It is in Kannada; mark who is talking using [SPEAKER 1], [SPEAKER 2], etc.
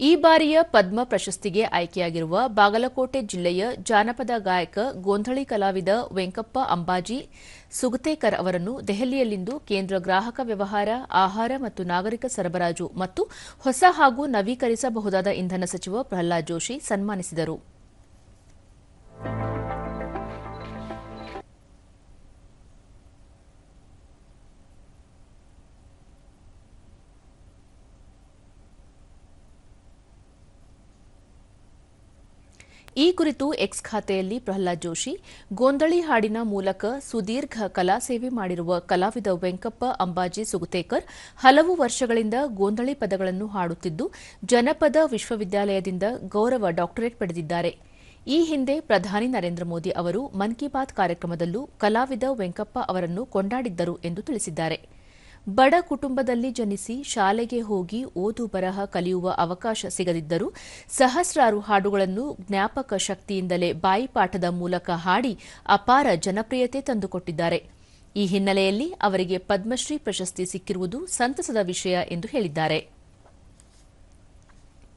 [SPEAKER 1] ಈ ಬಾರಿಯ ಪದ್ಮ ಪ್ರಶಸ್ತಿಗೆ ಆಯ್ಕೆಯಾಗಿರುವ ಬಾಗಲಕೋಟೆ ಜಿಲ್ಲೆಯ ಜಾನಪದ ಗಾಯಕ, ಗೋಂಧಳಿ ಕಲಾವಿದ ವೆಂಕಪ್ಪ ಅಂಬಾಜಿ, ಸುಗತೇಕರ್ ಅವರನ್ನು ದೆಹಲಿಯಲ್ಲಿಂದು ಕೇಂದ್ರ ಗ್ರಾಹಕ ವ್ಯವಹಾರ, ಆಹಾರ ಮತ್ತು ನಾಗರಿಕ ಸರಬರಾಜು ಮತ್ತು ಹೊಸ ಹಾಗೂ ನವೀಕರಿಸಬಹುದಾದ ಇಂಧನ ಸಚಿವ ಪ್ರಹ್ಲಾದ್ ಜೋಶಿ ಸನ್ಮಾನಿಸಿದರು. ಈ ಕುರಿತು ಎಕ್ಸ್ ಖಾತೆಯಲ್ಲಿ ಪ್ರಹ್ಲಾದ್ ಜೋಶಿ, ಗೋಂದಳಿ ಹಾಡಿನ ಮೂಲಕ ಸುದೀರ್ಘ ಕಲಾ ಸೇವೆ ಮಾಡಿರುವ ಕಲಾವಿದ ವೆಂಕಪ್ಪ ಅಂಬಾಜಿ ಸುಗತೇಕರ್ ಹಲವು ವರ್ಷಗಳಿಂದ ಗೋಂದಳಿ ಪದಗಳನ್ನು ಹಾಡುತ್ತಿದ್ದು, ಜನಪದ ವಿಶ್ವವಿದ್ಯಾಲಯದಿಂದ ಗೌರವ ಡಾಕ್ಟರೇಟ್ ಪಡೆದಿದ್ದಾರೆ. ಈ ಹಿಂದೆ ಪ್ರಧಾನಿ ನರೇಂದ್ರ ಮೋದಿ ಅವರು ಮನ್ ಕಿ ಬಾತ್ ಕಾರ್ಯಕ್ರಮದಲ್ಲೂ ಕಲಾವಿದ ವೆಂಕಪ್ಪ ಅವರನ್ನು ಕೊಂಡಾಡಿದ್ದರು ಎಂದು ತಿಳಿಸಿದ್ದಾರೆ. ಬಡ ಕುಟುಂಬದಲ್ಲಿ ಜನಿಸಿ ಶಾಲೆಗೆ ಹೋಗಿ ಓದು ಬರಹ ಕಲಿಯುವ ಅವಕಾಶ ಸಿಗದಿದ್ದರೂ ಸಹಸ್ರಾರು ಹಾಡುಗಳನ್ನು ಜ್ಞಾಪಕ ಶಕ್ತಿಯಿಂದಲೇ ಬಾಯಿಪಾಠದ ಮೂಲಕ ಹಾಡಿ ಅಪಾರ ಜನಪ್ರಿಯತೆ ತಂದುಕೊಟ್ಟಿದ್ದಾರೆ. ಈ ಹಿನ್ನೆಲೆಯಲ್ಲಿ ಅವರಿಗೆ ಪದ್ಮಶ್ರೀ ಪ್ರಶಸ್ತಿ ಸಿಕ್ಕಿರುವುದು ಸಂತಸದ ವಿಷಯ ಎಂದು ಹೇಳಿದ್ದಾರೆ.